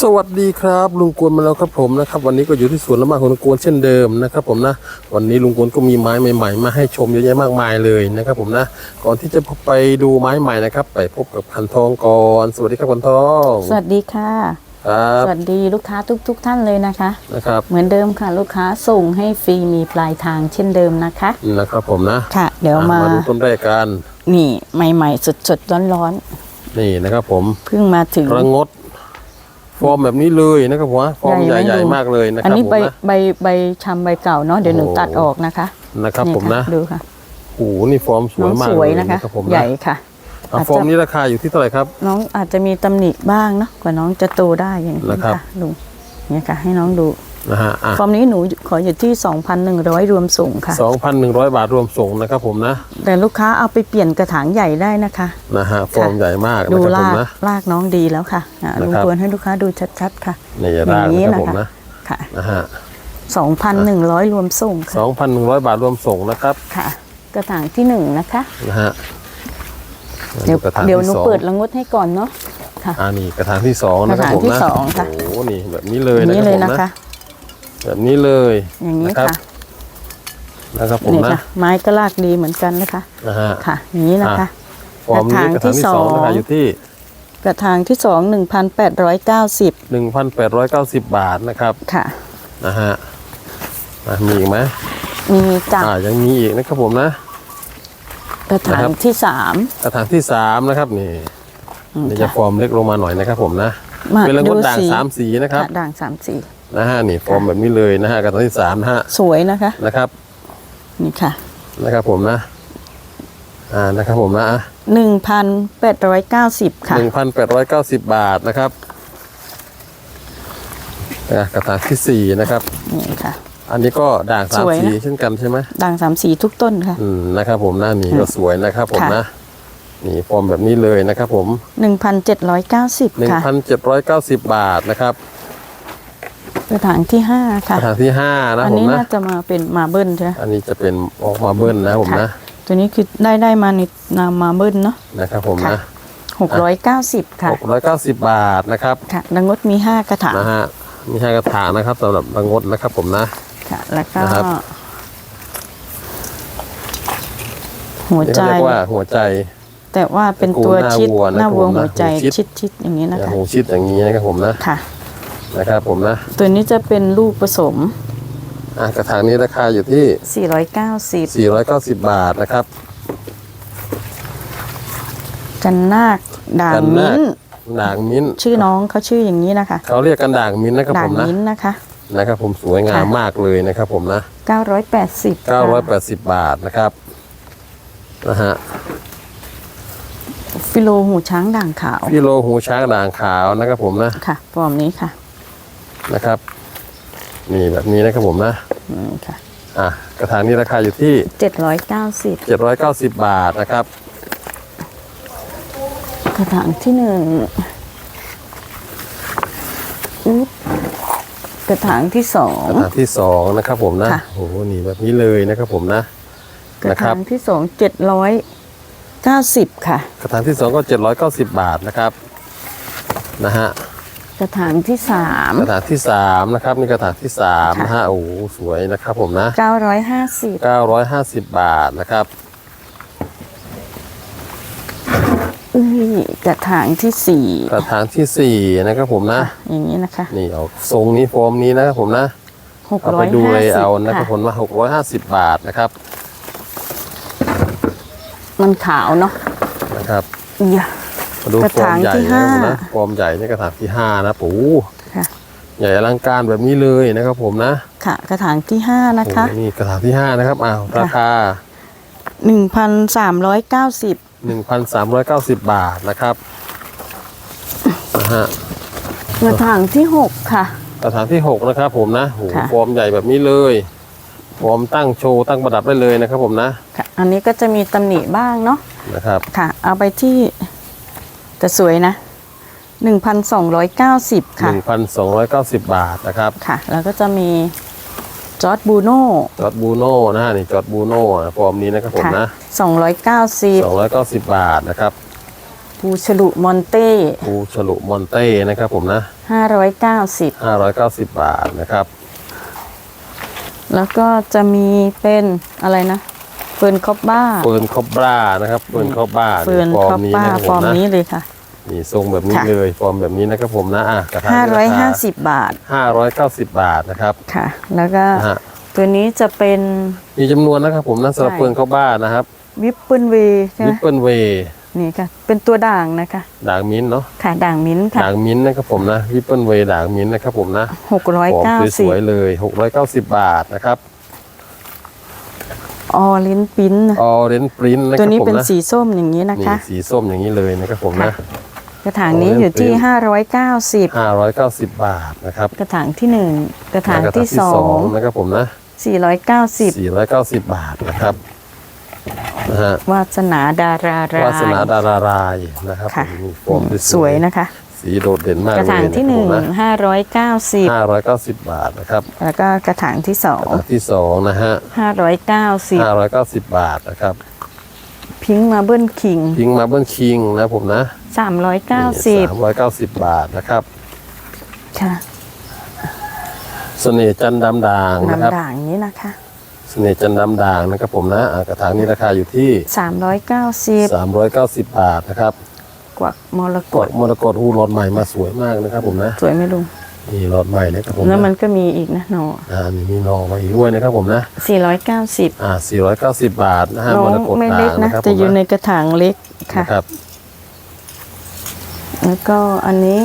สวัสดีครับลุงกวนมาแล้วครับผมนะครับวันนี้ก็อยู่ที่สวนละมาของลุงกวนเช่นเดิมนะครับผมนะวันนี้ลุงกวนก็มีไม้ใหม่ๆ มาให้ชมเยอะแยะมากมายเลยนะครับผมนะก่อนที่จะไปดูไม้ใหม่นะครับ ไปพบกับพันทองก่อนสวัสดีครับพันทองสวัสดีค่ะครับสวัสดีลูกค้าทุกทุกๆท่านเลยนะคะนะครับเหมือนเดิมค่ะลูกค้าส่งให้ฟรีมีปลายทางเช่นเดิมนะคะนะครับผมนะค่ะ เดี๋ยวมาอะดูต้นแรกกันนี่ใหม่ๆสดๆร้อนนี่นะครับผมๆเพิ่งมาถึงระงด ฟอร์มแบบนี้เลยนะครับผมนะฟอร์มใหญ่ใหไหมญ่ดูๆมากเลยนะคอันรับนี้ผมใบนะใบใบชำใบเก่าเนาะเดี๋ยวหนูโอ้ตัดออกนะคะ นะครับผมนะดูค่ะโอ้โหนี่ฟอร์มสน้วอยงมากสเลวยยนะคะนะครับผมใหนะญ่ค่ะอะอาจจะฟอร์มนี้ราคาอยู่ที่เท่าไหร่ครับ น้องอาจจะมีตำหนิบ้างเนาะกว่าน้องจะโตได้อย่างนี้นะครับค่ะลุงเนี่ยค่ะ ให้น้องดู นะฮะอะฟอร์มนี้หนูขออยู่ที่ 2,100 รวมส่งค่ะ สองพันหนึ่งร้อยบาทรวมส่งนะครับผมนะแต่ลูกค้าเอาไปเปลี่ยนกระถางใหญ่ได้นะคะ นะฮะฟอร์มใหญ่มากดูนะครับผมลากนะ ลากน้องดีแล้วค่ะอะนะลุงครับควรให้ลูกค้าดูชัดๆค่ะนี่จะอได้ย่างนี้นะครับนะผมคะนะค่ะนะฮะ2,100 รวมส่งสค่ะองพันหนึ่งร้อยบาทรวมส่งนะครับค่ะ กระถางที่หนึ่งนะคะ นะฮะเดี๋ยวกระถางเดี๋ยวหที่นูสองเปิดละงดให้ก่อนเนาะค่ะ อ่านี่กระถางที่สองนะครับกระถางผมที่นะสองค่ะ โอ้โหนี่แบบนี้เลยอย่างนะนี้ครับเลผยมนะนะคะ แบบนี้เลยอย่างนี้นะครับค่ะนะครับผมนี่นะค่ะไม้ก็ลากดีเหมือนกันนะคะนะฮะค่ะ อย่างนี้นะคะฟอร์มนี้กกระระถางที่ถางที่สองสองราคาอยู่ที่กระถางที่สอง1,890หนึ่งพันแปดร้อยเก้าสิบบาทนะครับค่ะนะฮะอะมีอีกไหมมีจากอ่ายังมีอีกนะครับผมนะ กระถานะครังบที่สามกระถางที่สามนะครับนี่อืมนี่จะค่ะฟอร์มเล็กลงมาหน่อยนะครับผมนะมาเป็นละงดูดด่างสีสามสีนะครับค่ะด่างสามสี นะฮะนี่ฟอร์มแบบนี้เลยนะฮะกระถางที่สามนะฮะสวยนะคะนะครับนี่ค่ะนะครับผมนะอ่านะครับผมนะ1,890ค่ะหนึ่งพันแปดร้อยเก้าสิบบาทนะครับอะกระถางที่สี่นะครับนี่ค่ะ อันนี้ก็ด่างสามสวยนะสีเช่นกันใช่ไหมด่างสามสีทุกต้นค่ะอืมนะครับผมนะนี่ก็สวยนะครับผมค่ะนะนี่ฟอร์มแบบนี้เลยนะครับผม1,790หนึ่งค่ะพันเจ็ดร้อยเก้าสิบบาทนะครับ กระถางที่ห้ากค่ะระถางที่ห้านะอันผมนี้นะน่าจะมาเป็นมาเบิ้ลใช่ไหมอันนี้จะเป็นออกมาเบิ้ลนะผมค่ะนะ ตัวนี้คือได้ได้มาในนามมาเบิ้ลเนาะนะครับผมค่ะนะ690ค่ะหกร้อยเก้าสิบบาทนะครับค่ะดังงดมี5กระถางนะฮะมีห้ากระถางนะครับสำหรับรังงดนะครับผมนะค่ะแล้วก็นะครับหัวนี่ใจเขาเรียกว่าหัวใจ แต่ว่าเป็นตัวหน้าชิดวัวนะหน้าวัวผมนะหัวใจหัวชิดชิดชิดๆอย่างนี้นะอย่างคะหูชิดอย่างนี้นะครับผมนะค่ะ นะครับผมนะตัวนี้จะเป็นลูกผสมอะกระถางนี้ราคาอยู่ที่ 490 490 บาทนะครับ กันนาคด่างกันมิ้นาคนท์ด่างมิ้นท์ชื่อน้องเขาชื่ออย่างนี้นะคะเขาเรียกกันด่างมิ้นท์นะครับด่าผงมนะมิ้นท์นะคะ นะครับผมสวยงามค่ะ มากเลยนะครับผมนะ 980ค่ะ980 บาทนะครับนะฮะฟิโลหูช้างด่างขาว พี่โลหูช้างด่างขาวนะครับผมนะ ค่ะฟอร์มนี้ค่ะ นะครับ นี่แบบนี้นะครับผมนะอืมค่ะอะกระถางนี้ราคาอยู่ที่790 790 บาทนะครับ กระถางที่หนึ่งอึ๊บกระถางที่สอง กระถางที่สองนะครับผมนะค่ะ โอ้โหนี่แบบนี้เลยนะครับผมนะ กระนะครัถาบ งที่สองเจ็ดร้อยเก้าสิบค่ะ กระถางที่สองก็ 790 บาทนะครับนะฮะ กระถางที่สาม กระถางที่สามนะครับนี่กระถางที่สามค่ะ นะฮะโอ้โหสวยนะครับผมนะ เก้าร้อยห้าสิบ950 บาทนะครับอุ้ยกระถางที่สี่กระถางที่สี่นะครับผมนะ อย่างนี้นะคะนี่เอาทรงนี้ฟอร์มนี้นะครับผมนะ หกเอาร้ไปอยดูห้าเลยสิบเอานะครับค่ะผมว่า650 บาทนะครับมันขาวเนาะนะครับ อย่า มาดูกระฟอร์ถามงใหญ่ที่นะห้า ผมนะฟอร์มใหญ่นี่กระถางที่ห้านะปูค่ะ ใหญ่อลังการแบบนี้เลยนะครับผมนะค่ะ กระถางที่ห้านะโอ้คะโหนี่กระถางที่ห้านะครับอ้าวราคา หนึ่งพันสามร้อยเก้าสิบ1,390 บาทนะครับนะฮะกระถางที่หกค่ะ กระถางที่ 6 นะครับผมนะโอ้โหค่ะ ฟอร์มใหญ่แบบนี้เลยฟอร์มตั้งโชว์ตั้งประดับได้เลยนะครับผมนะค่ะ อันนี้ก็จะมีตำหนิบ้างเนาะ นะครับ ค่ะ เอาไปที่ แต่สวยนะหนึ่งพันสองร้อยเก้าสิบค่ะ 1,290 บาทนะครับ ค่ะ แล้วก็จะมีจอร์ดบูโน่จอร์ดบูโน่นะฮะนี่จอร์ดบูโน่ฟอร์มนี้นะครับผมค่ะนะสองร้อยเก้าสิบ290 บาทนะครับปูฉลุมอนเต้ปูฉลุมอนเต้นะครับผมนะห้าร้อยเก้าสิบ590 บาทนะครับ แล้วก็จะมีเป็นอะไรนะ เฟิร์นคอบบ้าเฟิร์นคอบรานะครับเฟิร์นคอบราเฟิร์นฟอคร์อมบนี้บ้านะครับฟผอมร์มนะนี้เลยค่ะนี่ทรงแบบนี้ค่ะเลยฟอร์มแบบนี้นะครับผมนะอะกระถางห้านี้ร้อยห้าราสิบบาทคา590บาทนะครับค่ะ แล้วก็นะฮะตัวนี้จะเป็นมีจำนวนนะครับผมนะสำหรับใช่เฟิร์นคอบรานะครับวิปเปิลเวใช่ไหวิมปเปิลเวย์นี่ค่ะ เป็นตัวด่างนะคะด่างมิ้นท์เนาะค่ะด่างมิ้นท์ค่ะด่างมิ้นท์นะครับผมนะวิปเปิลเวย์ด่างมิ้นท์นะครับผมนะหกร้อยฟอเก้าร์มสสิบวยๆเลย690บาทนะครับ ออลินปิ้นนะออเรนปรินนะคตัวรับนี้ผมเป็นนะสีส้มอย่างนี้นะนี่คะสีส้มอย่างนี้เลยนะครับผมนะกระถางนี้อยู่ที่ Orange Print ห้าร้อยเก้าสิบ590 บาทนะครับ กระถางที่หนึ่งกระถางแล้วก็ที่สองนะครับผมนะสี่ร้อยเก้าสิบ490 บาทนะครับนะฮะวาสนาดาราราวาสนาดารารายนะครับค่ะผมมีฟอร์มสวยนะคะ สีโดดเด่นมากกเลยระถางที่หนึ่งนะครับผมห้าร้อยเก้าสิบนะ590บาทนะครับ แล้วก็กระถางที่สองอันที่สองนะฮะห้าร้อยเก้าสิบ590บาทนะครับ พิงมาเบิลคิง พิงมาเบิลคิงนะผมนะสามร้อยเก้าสิบ390บาทนะครับ ค่ะเสน่ห์จันทร์ดำด่างนะครับน้ำด่างนี้นะคะเสน่ห์จันทร์ดำด่างนะครับผมนะอ่ากระถางนี้ราคาอยู่ที่สามร้อยเก้าสิบ390 บาทนะครับ กวักมรกกตดมรกตหูหลอดใหม่มาสวยมากนะครับ ผมนะสวยไหมลุงนี่หลอดใหม่นะครับผมแล้วมันะนก็มีอีกนะหนออ่ามีมีนอมาอีกด้วยนะครับผมนะสี่ร้อยเก้าสิบอ่า490 บาทนะฮะน้อมงรกตไม่ด่าเล็กงนะนะครับจะอยู่ผมในนะกระถางเล็กค่ะนะครับ แล้วก็อันนี้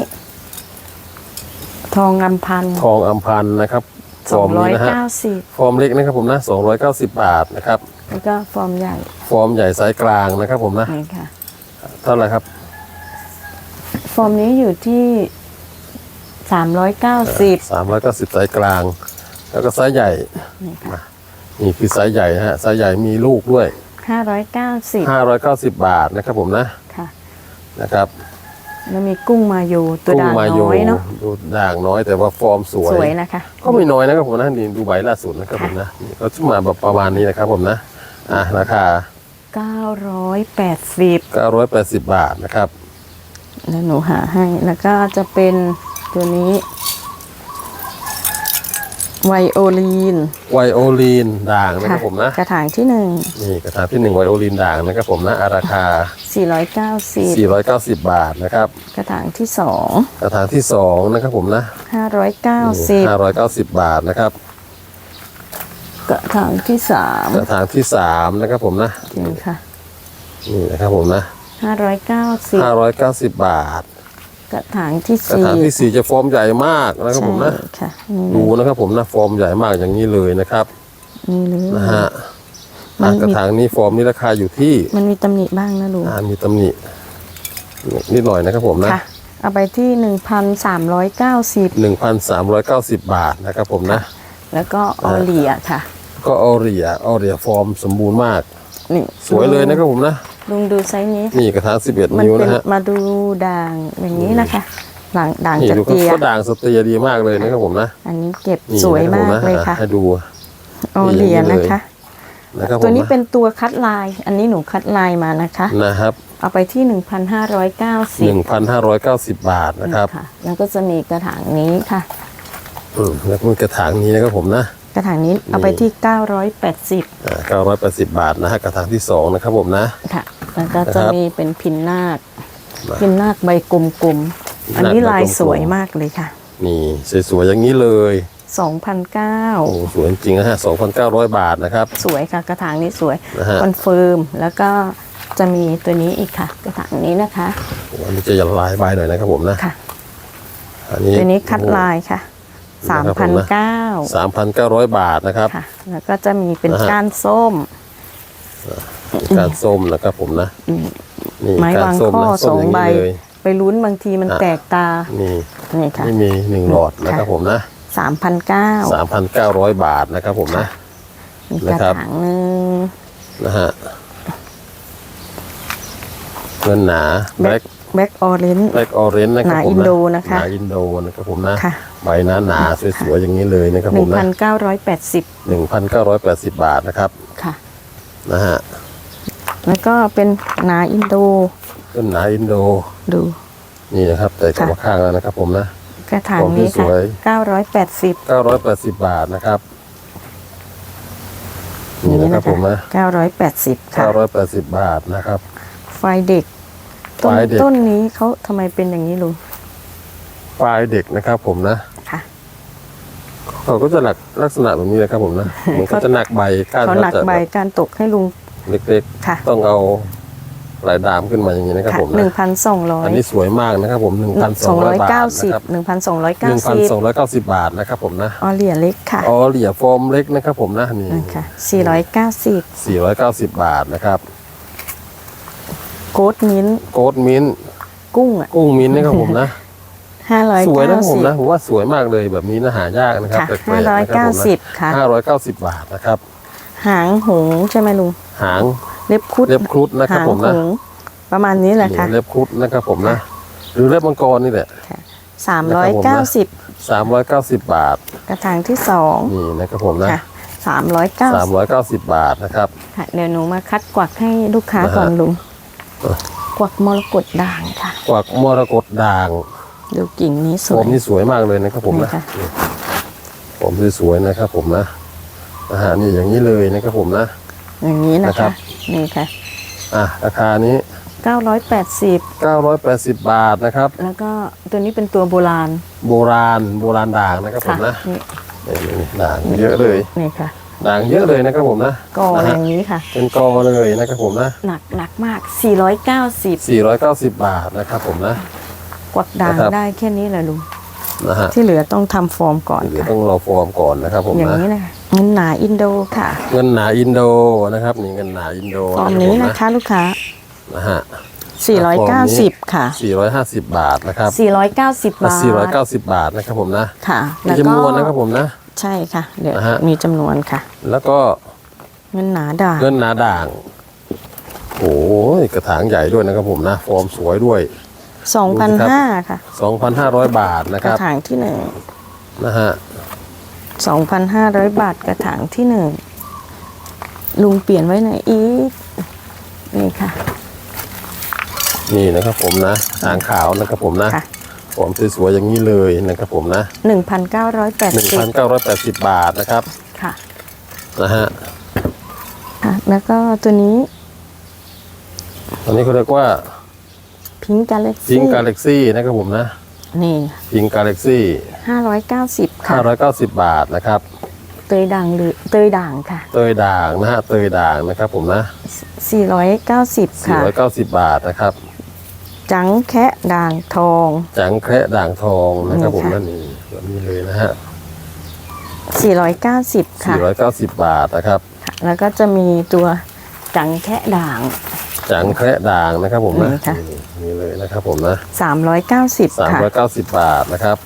ทองอำพันธ์ทองอัมพันธ์นะครับสฟอองร์มร้อนี้ยนะฮะเก้าสิบฟอร์มเล็กนะครับผมนะ290 บาทนะครับ แล้วก็ฟอร์มใหญ่ ฟอร์มใหญ่ไซส์กลางนะครับผมนะนี่ค่ะเท่าไหร่ครับ ฟอร์มนี้อยู่ที่สามร้อยเก้าสิบ390ไซส์กลาง แล้วก็ไซส์ใหญ่นี่ค่ะนี่คือไซส์ใหญ่นะฮะไซส์ใหญ่มีลูกด้วยห้าร้อยเก้าสิบ590บาทนะครับผมนะค่ะนะครับ แล้วมีกุ้งมาโยตัวกุ้งด่างมาโยน้อยเนาะดูด่างน้อยแต่ว่าฟอร์มสวยสวยนะคะ ก็ไม่น้อยนะครับผมนะนี่ดูใบล่าสุดนะครับผมนะนี่ก็มาแบบประมาณนี้นะครับผมนะอะราคาเก้าร้อยแปดสิบ980บาทนะครับ แล้วหนูหาให้ แล้วก็จะเป็นตัวนี้ไวโอลีน ไวโอลีนด่างนะครับผมนะ กระถางที่หนึ่งนี่กระถางที่หนึ่งไวโอลีนด่างนะครับผมนะอะราคาสี่ร้อยเก้าสิบ490 บาทนะครับ กระถางที่สองกระถางที่สองนะครับผมนะห้าร้อยเก้าสิบ590 บาทนะครับ กระถางที่สามกระถางที่สามนะครับผมนะนี่ค่ะ นี่นะครับผมนะ ห้าร้อยเก้าสิบ590 บาท กระถางที่กระสี่ถางที่สี่จะฟอร์มใหญ่มากนะครับผมนะ ใช่ค่ะนี่เลดูยนะครับผมนะฟอร์มใหญ่มากอย่างนี้เลยนะครับนี่เลย นะฮะมันอะกระมีถางนี้ฟอร์มนี้ราคาอยู่ที่มันมีตำหนิบ้างนะลุงอ่ามีตำหนินิดหน่อยนะครับผมนะค่ะ เอาไปที่หนึ่งพันสามร้อยเก้าสิบ1,390บาทนะครับผมนะ แล้วก็ออเลียค่ะก็ออเรียออเรียฟอร์มสมบูรณ์มาก นี่สวยเลยนะครับผมนะ ลุงดูไซส์นี้ นี่กระถาง11มันนิ้วเป็นนะฮะมาดูด่างอย่างนี้นะคะ หลังด่างนี่จะดูเตีย ก็ด่างสเตียดีมากเลยนะครับผมนะอันนี้เก็บนี่สวยมากนะครับผเลยนค่ะให้ดูออเลียนะคะ นะครับผมตัวนี้นะเป็นตัวคัดลาย อันนี้หนูคัดลายมานะคะ นะครับเอาไปที่1,590 1,590บาทนะครับค่ะ แล้วก็จะมีกระถางนี้ค่ะ อืมแล้วก็มีกระถางนี้นะครับผมนะ กระถางนี้เอาไปที่ 980 อ่า980 บาทนะฮะกระถางที่สองนะครับผมนะ ค่ะ แล้วก็นะคจะรับมีเป็นพินนาคมาพินนาคใบกลมๆ อันนี้ใบกลมๆลายสวยมากเลยค่ะ นี่สวยๆอย่างนี้เลยโอ้2,900สวยจริงๆนะฮะ2,900 บาทนะครับ สวยค่ะกระถางนี้สวยนะฮะคอนเฟิร์มแล้วก็จะมีตัวนี้อีกค่ะ กระถางนี้นะคะอันนี้จะลายใบหน่อยนะครับผมนะค่ะอันนี้ตัวนี้คัดลายค่ะนะครับผมนะ3,900 3,900 บาทนะครับค่ะแล้วก็จะมีเป็นนะฮะก้านส้ม การส้มนะครับผมนะนี่ไม้การวางส้มข้อนะสส้อมงอย่างใบนี้เลยไปลุ้นบางทีมันอะแตกตา นี่นี่ค่ะนี่มีหนึ่งหลอดนะครับผมนะสามพันเก้า3,900บาทนะครับผมนะมีกระนะครับถางหนึ่งนะฮะเงินหนาแบล็กแบ็กออเรนจ์แบล็กออเรนจ์นะครับหนาผมอินโดนะคะหนาอินโดนะครับผมนะค่ะใบหนาหนาๆสวยๆอย่างนี้เลยนะครับหผนึ่มงนะพันเก้าร้อยแปดสิบ1,980บาทนะครับค่ะนะฮะ แล้วก็เป็นหนาอินโด ต้นหนาอินโด ดู นี่นะครับ แต่กลับค่ะมาข้างแล้วนะครับผมนะ กระถางของนี้สค่ะวย980 980 บาทนะครับ นี่นะครับผมนะ980 ค่ะ 980 บาทนะครับ ไฟเด็ก ต้นไฟเด็ก ต้นนี้เขาทำไมเป็นอย่างนี้ลุง ปลายเด็กนะครับผมนะค่ะ เขาก็จะหนักลักษณะแบบนี้นะครับผมนะ มันก็จะหนักใบก้านเขาหนักจะใบการตกให้ลุง เล็กค่ะ ๆ ต้องเอาหลายดามขึ้นมาอย่างนี้นะครับค่ะผมหนึ่นะงพันสองร้อยอันนี้สวยมากนะครับผมสองร้อย1,200บาทเก้าสิบนะครับหนึ่งพันสองร้อยเก้าสิบ1,290บาทนะครับผมนะออเหลี่ยเล็กค่ะอ๋อเหลี่ยโฟมเล็กนะครับผมนะนี่นี่ค่ะสี่ร้อยเก้าสิบ490บาทนะครับ โกดมิ้นท์โกดมิ้นท์กุ้งอะกุ้งมิ้นท์นะครับผมนะ ห้าร้อยสวยนะเก้าผมสิบนะผมว่าสวยมากเลยแบบนี้นะหายากนะครับค่ะแปลกๆนะครับผม590ค่ะห้าร้อยเก้าสิบบาทนะครับ หางหงส์ใช่ไหมลุงหางเล็บคุดเล็บครุฑนะครับหางผมหนะงส์ประมาณนี้แหละค่ะนี่เล็บครุฑนะครับผมนะหรือเล็บมังกรนี่แหละสามร้อยเก้าสิบสามร้อยเก้าสิบบาท กระถางที่สองนี่นะครับผมนะค่ะสามร้อยเก้าสามร้อยเก้าสิบบาทนะครับค่ะเดี๋ยวหนูมาคัดกวักให้ลูกค้านะฮะก่อนลุงเออกวักมรกตด่างค่ะ กวักมรกตด่างดูกิ่งนี้สผวยมนี่สวยมากเลยนะครับผมนะนี่ค่ะนี่ผมสวยๆนะครับผมนะ อาหารนี่อย่างนี้เลยนะครับผมนะ อย่างนี้นะนะครัคะ บ นี่ค่ะ อะราคานี้ 980 980 บาทนะครับ แล้วก็ตัวนี้เป็นตัวโบราณโบราณโบราณด่างนะครับผค่ะมนะนี่นี่นี่ด่างเยอะเลยนี่ค่ะด่างเยอะเลยนะครับผมนะกอนะอฮะย่างนี้ค่ะ เป็นกอเลยนะครับผมนะ หนักหนักมาก 490 490 บาทนะครับผมนะ กวักด่างนะครับ ได้แค่นี้แหละลุง นะฮะที่เหลือต้องทำฟอร์มก่อนเดี๋ยวค่ะ ต้องรอฟอร์มก่อนนะครับผมอย่างนะ นี้นะคะ เงินหนาอินโดค่ะ เงินหนาอินโดนะครับนี่เงินหนาอินโดฟอร์มะนี้ผมนะคะ ลูกค้านะฮะ490 ค่ะ 450 บาทนะครับ 490 บาท 490 บาทนะครับผมนะค่ะมีแล้วก็จำนวนนะครับผมนะ ใช่ค่ะ เดี๋ยวนะฮะมีจำนวนค่ะ แล้วก็เงินหนาด่างเงินหนาด่างโอ้ยกระถางใหญ่ด้วยนะครับผมนะฟอร์มสวยด้วย2,500ค่ะ2,500 บาทนะกคระรับถางที่หนึ่งนะฮะ 2,500 บาทกระถางที่หนึ่งลุงเปลี่ยนไว้ไหนอีกนี่ค่ะ นี่นะครับผมนะหางขาวนะครับผมนะ ค่ะฟอร์มสวยๆอย่างนี้เลยนะครับผมนะ 1,980 1,980 บาทนะครับ ค่ะนะฮะค่ะ แล้วก็ตัวนี้อันนี้เขาเรียกว่าพิงกาเล็กพิงซี่กาแล็กซี่นะครับผมนะนี่พิงกาแล็กซี่ 590 ค่ะ 590 บาทนะครับ เตยด่างหรือเตยด่างค่ะ เตยด่างนะฮะเตยด่างนะครับผมนะ 490 ค่ะ 490 บาทนะครับ จังแคะด่างทอง จังแคระด่างทองนะครับผมนี่ค่ะนั่นนี่แบบนี้เลยนะฮะ 490 ค่ะ 490 บาทนะครับค่ะแล้วก็จะมีตัวจังแคะด่าง จังแคระด่างนะครับผมนะนี่ค่ะ นี่นี่เลยนะครับผมนะ 390 ค่ะ 390 บาทนะครับ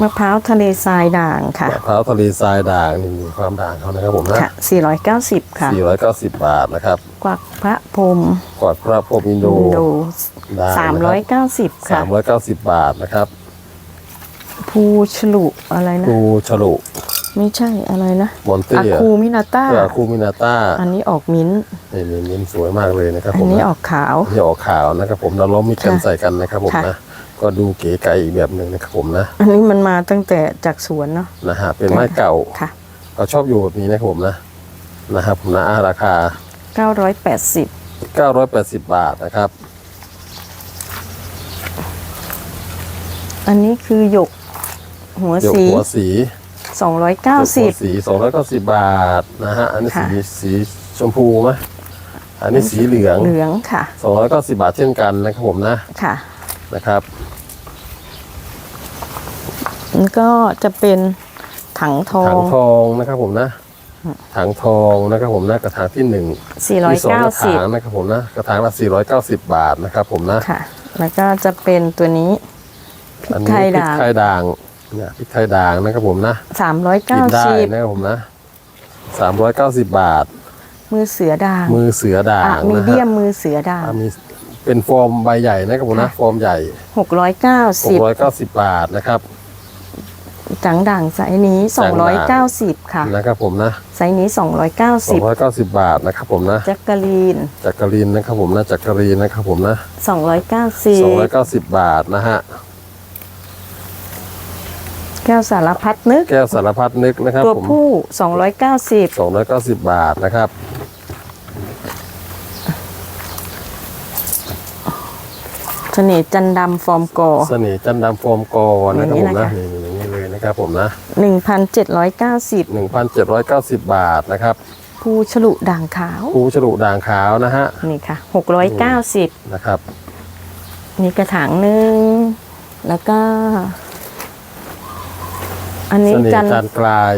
มะพร้าวทะเลทรายด่างค่ะมะพร้าวทะเลทรายด่างนี่มีความด่างเขานะครับผมนะค่ะ490 ค่ะ 490 บาทนะครับกวักพระพรหมกอดพระพรหมอินโดอินโดด่างนะครับ390 ค่ะ 390 บาทนะครับ ภูฉลุอะไรนะดูฉลุ ไม่ใช่อะไรนะมอนเต้อะคูมินาต้าเพื่อคูมินาต้า อันนี้ออกมิ้นท์นี่นี่นี่สวยมากเลยนะครับอัผนมนี้นะออกขาวนี่ออกขาวนะครับผมเราล้อมมิดกันค่ะใส่กันนะครับผมค่ะนะ ก็ดูเก๋ไก๋อีกแบบหนึ่งนะครับผมนะอันนี้มันมาตั้งแต่จากสวนเนาะนะฮะเป็นไม้เก่าค่ะ เราชอบอยู่แบบนี้นะครับผมนะนะครับผมนะอ่าราคา 980 980 บาทนะครับ อันนี้คือหยกหัวหยกสี หัวสีหยกหัว290 สี290บาทนะฮะอันนี้ค่ะ สีสีชมพูไหมอันนี้สีเหลืองเหลืองค่ะ290บาทเช่นกันนะครับผมนะ ค่ะ นะครับแล้วก็จะเป็นถังทอถังงทองนะครับผมนะถังทองนะครับผมนะกระถางที่หนึ่งมีสองกระถาง490นะครับผมนะกระถางละ490บาทนะครับผมนะค่ะ แล้วก็จะเป็นตัวนี้พริอักนไทนี้ยพริกด่างไทยด่างเนี่ยพริกไทยด่างนะครับผมนะกินได้390นะครับผมนะ390บาท มือเสือด่าง มือเสือด่าอะงมีนะเดียฮะมมือเสือด่างอะมี เป็นฟอร์มใบใหญ่นะครับผมนะค่ะฟอร์มใหญ่690 690 บาทนะครับกจังด่างไซส์นี้จังด่าง290 ค่ะนะครับผมนะไซส์นี้สอง290ร้อยเก้าสิบบาทนะครับผมนะแจ็คกะลีนจักรีนนะครับผมนะจักรีนนะครับผมนะ 290สองร้อยเก้าสิบบาทนะฮะแก้วสารพัดนึก แก้วสารพัดนึกนะครับตัวผมผู้ 290สองร้อยเก้าสิบบาทนะครับ เสน่ห์จันดำฟอร์มกอ เสน่ห์จันดำโฟมกอนะครับผมอย่างนี้นะนะคะนี่อย่างนี้เลยนะครับผมนะ 1,790หนึ่งพันเจ็ดร้อยเก้าสิบบาทนะครับภูฉลุด่างขาวคูฉลุด่างขาวนะฮะนี่ค่ะ 690 นะครับนี่กระถางหนึ่ง แล้วก็ อันนี้เสน่จันห์จันกลาย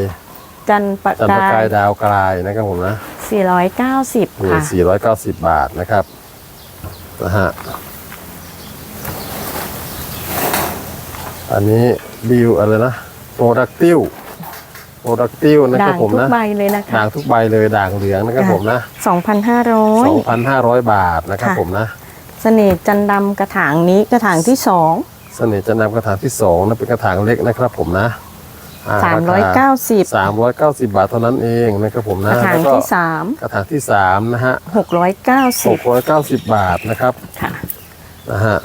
จันประจันประกากายยดาวกลายนะครับผมนะ490 นี่ค่ะสี่ร้อยเก้าสิบบาทนะครับนะฮะ อันนี้บิวอะไรนะโปรดักติวโปรดักติวนะคด่ารับงผมทุกนะ ใบเลยนะคะ ด่างทุกใบเลยด่างเหลืองนะครับผมนะ2,500 2,500 บาทนะครับค่ะ ผมนะ เสน่ห์จันดำกระถางนี้กระถางที่สองเสน่ห์จะนำกระถางที่2นะเป็นกระถางเล็กนะครับผมนะอ่สามร้อยเก้าสิบสามร้อยเก้าสิบบาทเท่านั้นเองนะครับผมกนะระถางแล้วก็ที่สามกระถางที่สามนะฮะหกร้อยเก้าหสิบกร้อยเก้าสิบบาทนะครับค่ะนะฮะ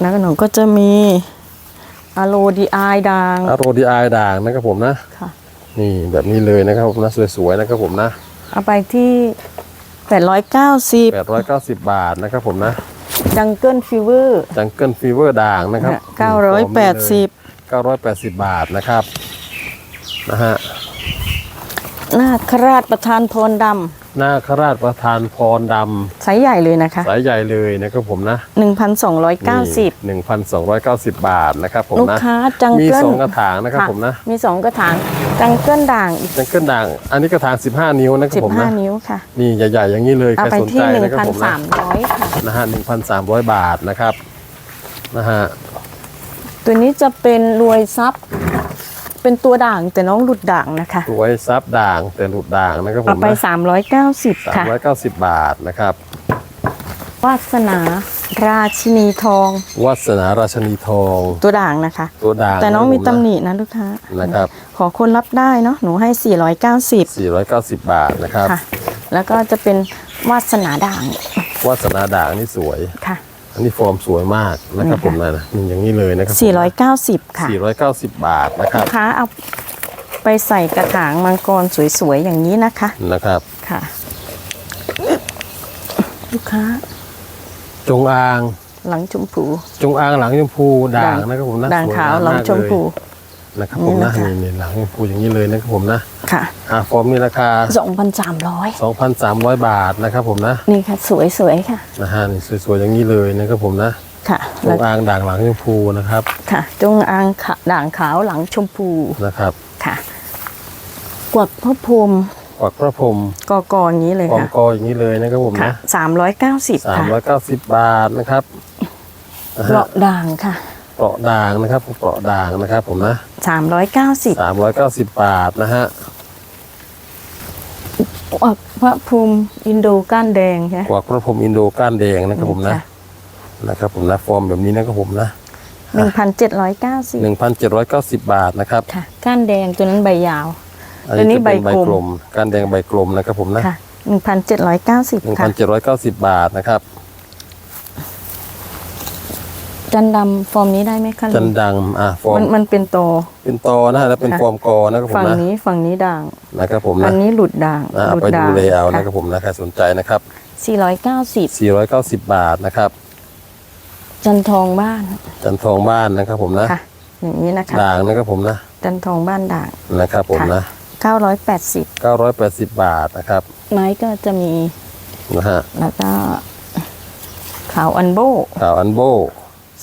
แล้วก็หนูก็จะมี อะโลดีไอด่างอาโรดีไอด่างนะครับผมนะค่ะนี่แบบนี้เลยนะครับผมนะสวยๆนะครับผมนะเอาไปที่แปดร้อยเก้าสิบแปดร้อยเก้าสิบบาทนะครับผมนะจังเกิลฟีเวอร์จังเกิลฟีเวอร์ด่างนะครับเก้าร้อยแปดสิบเก้าร้อยแปดสิบบาทนะครับนะฮะ นาคราชประธานพรดหน้าคราชประธานพรดำไซส์ใหญ่เลยนะคะำสายใหญ่เลยนะครับผมนะหนึ่งพันสองร้อยเก้าสิบหนึ่งพันสองร้อยเก้าสิบบาทนะครับผมลูกนะค้าจังมีเกิลสองกระถางนะครับผมนะมีสองกระถางจังเกิลด่างอีก จังเกิลด่างอันนี้กระถาง15นิ้วนะครับสิบผมห้านะนิ้วค่ะ นี่ใหญ่ๆอย่างนี้เลยเอาใครไปสนที่ ใจหนึ่งนะครับพันผมนะสามร้อยค่ะ นะฮะ1,300 บาทนะครับนะฮะตัวนี้จะเป็นรวยซับ เป็นตัวด่างแต่น้องหลุดด่างนะคะสวยซับด่างแต่หลุดด่างนะครับผเอามไปนะ390ค่ะ390บาทนะครับวาสนาราชินีทองวัสนาราชนีทองตัวด่างนะคะ ตัวด่างแต่น้องมีะครับตำหนินะลูกค้านะครับขอคนรับได้เนาะหนูให้ 490 490บาทนะครับ ค่ะ แล้วก็จะเป็นวาสนาด่างวัสนาด่างนี่สวย ค่ะ อันนี้ฟอร์มสวยมากนะครับนี่ผค่ะมนะนี่อย่างนี้เลยนะครับผม490ค่ะ490บาทนะคลูรับกค้าเอาไปใส่กระถางมังกรสวยๆอย่างนี้นะคะนะครับค่ะลูกค้า จงอาง หลังชมพู จงอางหลังชมพูด่างนะครับผมนะด่างสยขาวมหลังมากชมพูเลย นะครับผมนี่นะนะคะนี่นี่หลังชมพูอย่างนี้เลยนะครับผมนะค่ะอ่าฟอร์มมีราคา 2,300 2,300 บาทนะครับผมนะนี่ค่ะสวยๆค่ะนะฮะนี่สวยๆอย่างนี้เลยนะครับผมนะค่ะจแล้วงอางด่างหลังชมพูนะครับค่ะจงอางขะด่างขาวหลังชมพูนะครับค่ะ กวักพระพรหมกวักพระพรหมกอกออย่างนี้เลยฟอร์มค่ะกออย่างนี้เลยนะครับผมค่ะนะสามร้อยเก้าสิบค่ะ390บาทนะครับนะเปฮะราะด่างค่ะ เปราะด่างนะครับเปราะด่างนะครับ ผมนะสามร้อยเก้าสิบ390บาทนะฮะกวักพระพรหมอินโดก้านแดงใช่ไหมกวักพระพรหมอินโดก้านแดงนะครับผมนะค่ะนะครับผมนะฟอร์มแบบนี้นะครับผมนะหนึ่งพันเจ็ดร้อยเก้าสิบ1,790บาทนะครับค่ะก้านแดงตัวนั้นใบยาวอันตัวนี้นี้จะเป็นใบใบกลมกลมการแดงใบกลมนะครับผมนะค่ะหนึ่งพันเจ็ดร้อยเก้าสิบค่ะ1,790บาทนะครับ จันดำฟอร์มนี้ได้ไหมคะลุงจันดังอะฟอร์มัมนมันเป็นโตเป็นตอนะฮะแล้วเป็นค่ะ ฟอร์มกอนะครับผมฝั่งนะนี้ฝั่งนี้ด่าง นะครับผมอันะนนี้หลุดด่างอะหเอาลุดไปดูด่างเลยเอาค่ะนะครับผมนะใครสนใจนะครับ สี่ร้อยเก้าสิบ490 บาทนะครับ จันทองบ้านจันทองบ้านนะครับผมนะค่ะ อย่างนี้นะคะ ด่างนะครับผมนะจันทองบ้านด่าง นะครับผมนะ980 980 บาทนะครับไม้ก็จะมีนะฮะแล้วก็ขาวอันโบ ข่าวอันโบ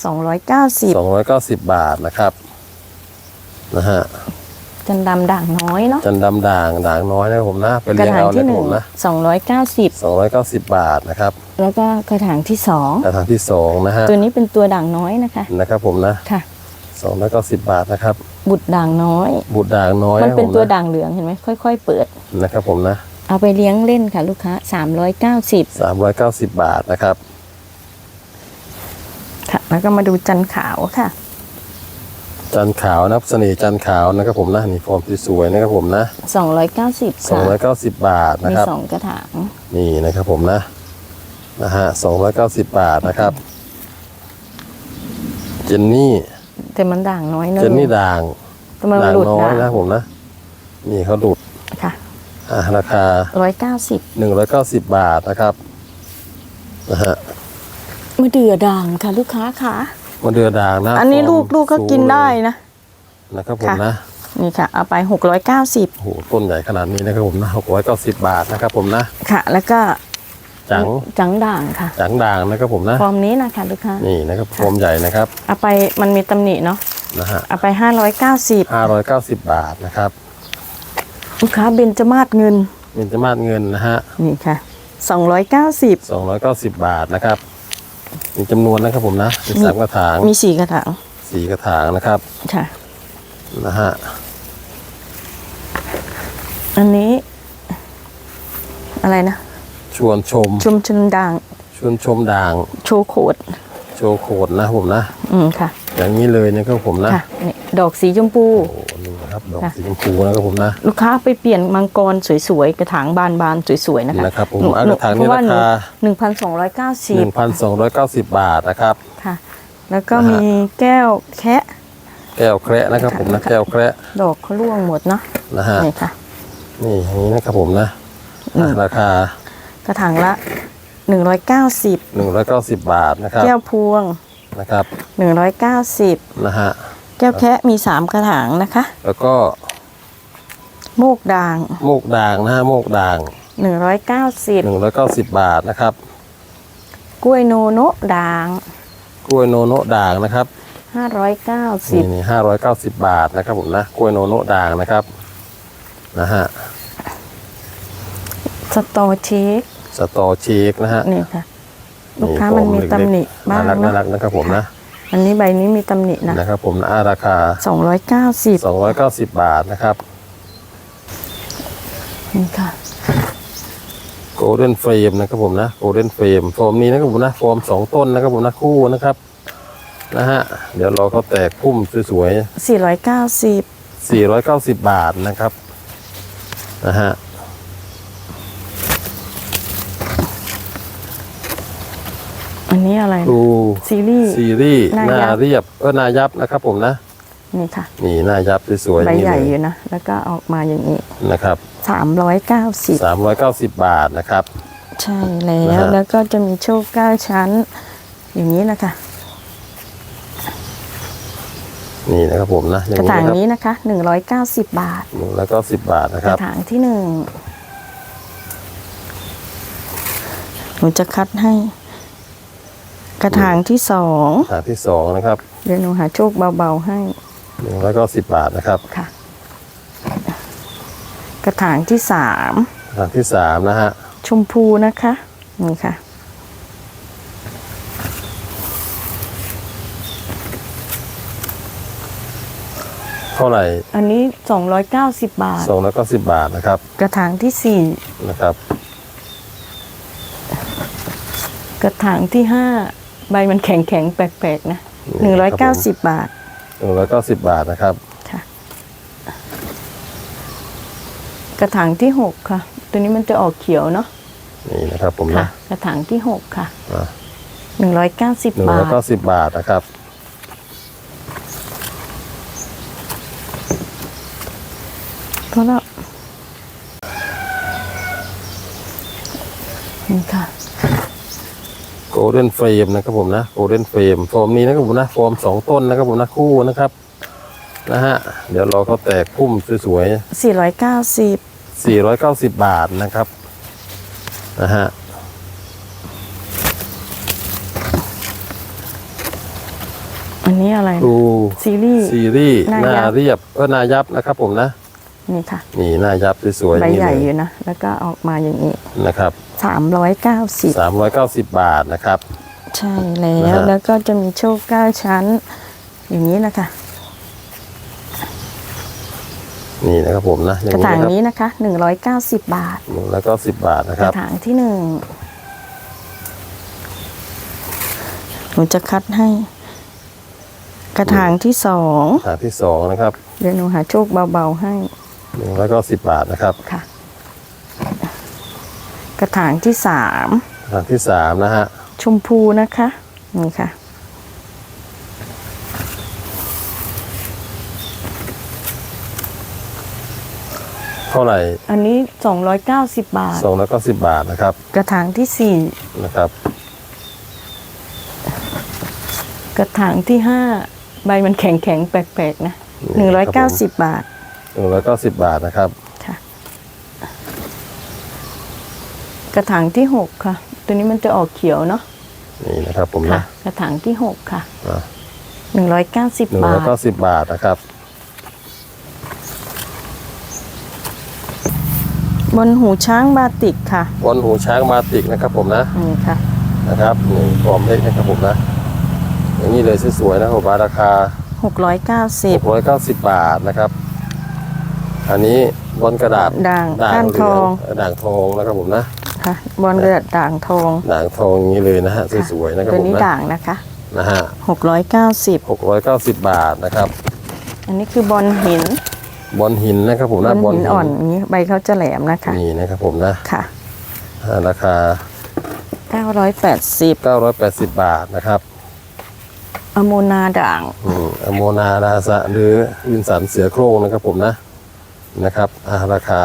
290 290 บาทนะครับนะฮะจันดำด่างน้อยเนาะจันดำด่างด่างน้อยนะครับผมนะไปกระเลี้ยงถางเอาที่นะคหรับนึ่ผงมนะ290 290 บาทนะครับแล้วก็กระถางที่สองกระถางที่สองนะฮะตัวนี้เป็นตัวด่างน้อยนะคะนะครับผมนะค่ะ 290 บาทนะครับ บุตรด่างน้อย บุตรด่างน้อยมันเป็นครับผตัวนะด่างเหลืองเห็นไหมค่อย ๆ เปิด นะครับผมนะเอาไปเลี้ยงเล่นค่ะลูกค้า390 390 บาทนะครับ ค่ะ แล้วก็มาดูจันขาวค่ะ จันขาวนะครับเสน่ห์จันขาวนะครับผมนะนี่ฟอร์มสวยๆนะครับผมนะ290สองค่ะร้อยเก้าสิบบาทนะมีครับ สองกระถางนี่นะครับผมนะนะฮะสองร้อยเก้าสิบบาทนะครับ เจนนี่ แต่มันด่างน้อยเนอะเจนนี่ด่างแต่มันด่างหลุดน้อยด่างนะครับผมนะ นี่เขาดุดค่ะอะราคา 190หนึ่งร้อยเก้าสิบบาทนะครับนะฮะ มะเดื่อด่างค่ะลูกค้าค่ะ มาเดือด่างนะอันนี้ฟร์มลูกลูกก็สูงกินได้เลยนะนะครับผมค่ะ นะนี่ค่ะ เอาไป690โอ้โหต้นใหญ่ขนาดนี้นะครับผมนะหกร้อยเก้าสิบบาทนะครับผมนะค่ะ แล้วก็จังจังด่างค่ะจังด่างนะครับผมนะ ฟอร์มนี้นะคะลูกค้านี่นะครับโฟมใหญ่นะครับเอาไปมันมีตำหนิเนาะนะฮะเอาไป 590 ห้าร้อยเก้าสิบบาทนะครับลูกค้าเบญจมาศเงินเป็นจมาศเงินนะฮะนี่ค่ะ 290 สองร้อยเก้าสิบบาทนะครับ มีจำนวนนะครับผมนะมีสามกระถางมีสี่กระถางสี่กระถางนะครับค่ะนะฮะอันนี้ อะไรนะ ชวนชมชุมชนด่างชวนชมด่าง โชว์โคดโชว์โคดนะครับผมนะ อืมค่ะ อย่างนี้เลยนะครับผมนะ ค่ะนี่ดอกสีชมพูโอ้โห นี่นะครับดอกค่ะสีชมพูนะครับผมนะลูกค้าไปเปลี่ยนมังกรสวยๆกระถางบานๆสวยๆนะคะนะครับผมหนูอะกระถางนี้เพะว่ราคาหนึ่งพันสองร้อยเก้าสิหบนึ่งพันสองร้อยเก้าสิบบาทนะครับค่ะ แล้วก็นะฮะมีแก้วแคะแก้วแคระนะครับผมนะแก้วแคระดอกเขาร่วงหมดเนาะนะฮะนี่ค่ะนี่อย่างนี้นะครับผมนะอะราคากระถางละหนึ่งร้อยเก้าสิบหนึ่งร้อยเก้าสิบบาทนะครับแก้วพวงนะครับหนึ่งร้อยเก้าสิบนะฮะ แก้วแคะมีสามกระถางนะคะ แล้วก็โมกด่างโมกด่างนะฮะโมกด่างหนึ่งร้อยเก้าสิบหนึ่งร้อยเก้าสิบบาทนะครับ กล้วยโนโนะด่าง กล้วยโนโนะด่างนะครับห้าร้อยเก้าสิบนี่นี่ห้าร้อยเก้าสิบบาทนะครับผมนะกล้วยโนโนะด่างนะครับนะฮะสตอเชคสตอเชคนะฮะนี่ค่ะ ลูกค้ามันมีตำหนิบ้างน่ารักน่ารัเนาะกนะครับผมนะ อันนี้ใบนี้มีตำหนินะนะครับผมนะอะราคาสองร้อยเก้าสิบ290 บาทนะครับนี่ค่ะโกลเด้นเฟรมนะครับผมนะโกลเด้นเฟรมฟอร์มนี้นะครับผมนะฟอร์มสองต้นนะครับผมนะคู่นะครับนะฮะเดี๋ยวรอเขาแตกพุ่มสวยสี่ร้อยเก้าสิบๆ490 บาทนะครับนะฮะ อันนี้อะไรดูซีรีส์ ซีรีส์หน้าหน้ายับ เรียบเออหน้ายับนะครับผมนะ นี่ค่ะ นี่หน้ายับสวยๆใบอย่างนี้ใหญ่เลอยยู่นะ แล้วก็ออกมาอย่างนี้นะครับสามร้อยเก้าสิบ 390 บาทนะครับ ใช่แล้นะวฮะ แล้วก็จะมีโชคเก้าชั้น อย่างนี้นะคะ นี่นะครับผมนะอย่ากระงถางนี้นี้นะคะหนึ่งร้อยเก้าสิบบาทหนึ่งแล้วก็สิบบาทนะกครับ ระถางที่หนึ่งหนูจะคัดให้ กระถางที่สองฐานที่สองนะครับเดี๋ยวหนูหาโชคเบาๆให้หนึ่งแล้วก็สิบบาทนะครับค่ะ กระถางที่สามฐานที่สามนะฮะชมพูนะคะนี่ค่ะเท่าไหร่ อันนี้ 290 บาทสองแล้วก็สิบบาทนะครับ กระถางที่สี่นะครับ กระถางที่ห้า ใบมันแข็งแข็งๆแปลกๆนะนี่ครับผม190บาท หนึ่งแล้วก็สิบบาทนะครับ ค่ะ กระถางที่หกค่ะ ตัวนี้มันจะออกเขียวเนาะนี่นะครับผมค่ะ นะกระถางที่หกค่ะอะหนึ่งร้อยเก้าสิบหนึ่งบาแล้วทก็สิบบาทนะครับ เพราะว่านี่ค่ะ โก ลเด้นเฟรมนะครับผมนะโกลเด้นเฟรมฟอร์มนี้นะครับผมนะฟอร์มสองต้นนะครับผมนะคู่นะครับนะฮะเดี๋ยวรอเขาแตกพุ่มสวยสี่ร้อยเก้าสิบๆสี่ร้อยเก้าสิบบาทนะครับนะฮะอันนี้อะไรนะดูซีรีส์ ซีรีส์หหน้าน้ายับ เรียบเออหน้ายับนะครับผมนะ นี่ค่ะ นี่หน้ายับสวยๆอใบย่างนี้ใหญ่อเลยยู่นะ แล้วก็ออกมาอย่างนี้ นะครับ สามร้อยเก้าสิบสามร้อยเก้าสิบบาทนะครับ ใช่แล้นะวฮะ แล้วก็จะมีโชคเก้าชั้น อย่างนี้นะคะ นี่นะครับผมนะอย่างกระนี้ถางนะครับนี้นะคะหนึ่งร้อยเก้าสิบบาทหนึ่งแล้วก็สิบบาทนะกครัระบถางที่หนึ่งหนูจะคัดให้ กระถางที่สองฐานที่สองนะครับเดี๋ยวหนูหาโชคเบาๆให้หนึ่งร้อยเก้าสิบบาทนะครับ ค่ะ กระถางที่สามฐานที่สามนะฮะ ชมพูนะคะ นี่ค่ะ เท่าไหร่อันนี้ 290 บาท สองร้อยเก้าสิบบาทนะครับกระถางที่สี่นะครับ กระถางที่ห้าใบมันแข็งแข็งๆแปลกๆนะ190 บาท หนึ่งร้อยเก้าสิบบาทนะครับ ค่ะ กระถางที่หกค่ะ ตัวนี้มันจะออกเขียวเนาะนี่นะครับผมค่ะ นะกระถางที่หกค่ะอะหนึ่งร้อยเก้าสิบหนึ่งบาร้อยท เก้าสิบบาทนะครับ บนหูช้างบาติกค่ะบอลหูช้างมาติกนะครับผมนะนี่ค่ะ นะครับนี่กรอบเล็กนะครับผมนะ อย่างนี้เลยสวยๆนะครับผมราคา หกร้อยเก้าสิบ 690 บาทนะครับ อันนี้บอลกระดาษด่างด่างก้านเหลืทองเด่างทองนะครับผมนะ ค่ะบอลกระดาษด่างทองด่างทองอย่างนี้เลยนะฮะสวยๆนะครับตัวผมนี้นะด่างนะคะนะฮะหกร้อยเก้าสิบ690บาทนะครับ อันนี้คือบอลหินบอลหินนะครับผมบนะอลหินอ่อนอย่างนี้ใบเขาจะแหลมนะคะนี่นะครับผมนะค่ะอ่าราคาเก้าร้อยแปดสิบ980บาทนะครับอโมนาด่างอืมอโมนาดาสะหรือวินสันเสือโคร่งนะครับผมนะนะครับอ่าราคา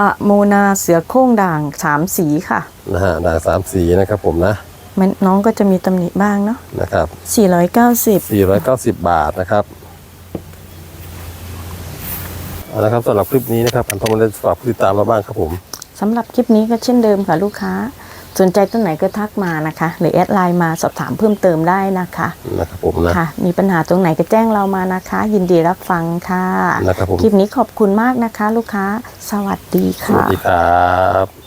อะโมนาเสือโคร่งด่างสามสีค่ะนะฮะด่างสามสีนะครับผมนะมันน้องก็จะมีตำหนิบ้างเนาะนะครับสี่ร้อยเก้าสิบ490 บาทนะครับเอาละครับสำหรับคลิปนี้นะครับอันทอมได้ฝากผู้ติดตามมาบ้างครับผมสำหรับคลิปนี้ก็เช่นเดิมค่ะลูกค้า สนใจต้นไหนก็ทักมานะคะ หรือแอดไลน์มาสอบถามเพิ่มเติมได้นะคะนะครับผมนะค่ะ มีปัญหาตรงไหนก็แจ้งเรามานะคะ ยินดีรับฟังค่ะนะครับผมคลิปนี้ขอบคุณมากนะคะ ลูกค้า สวัสดีสวัค่ะสดีครับ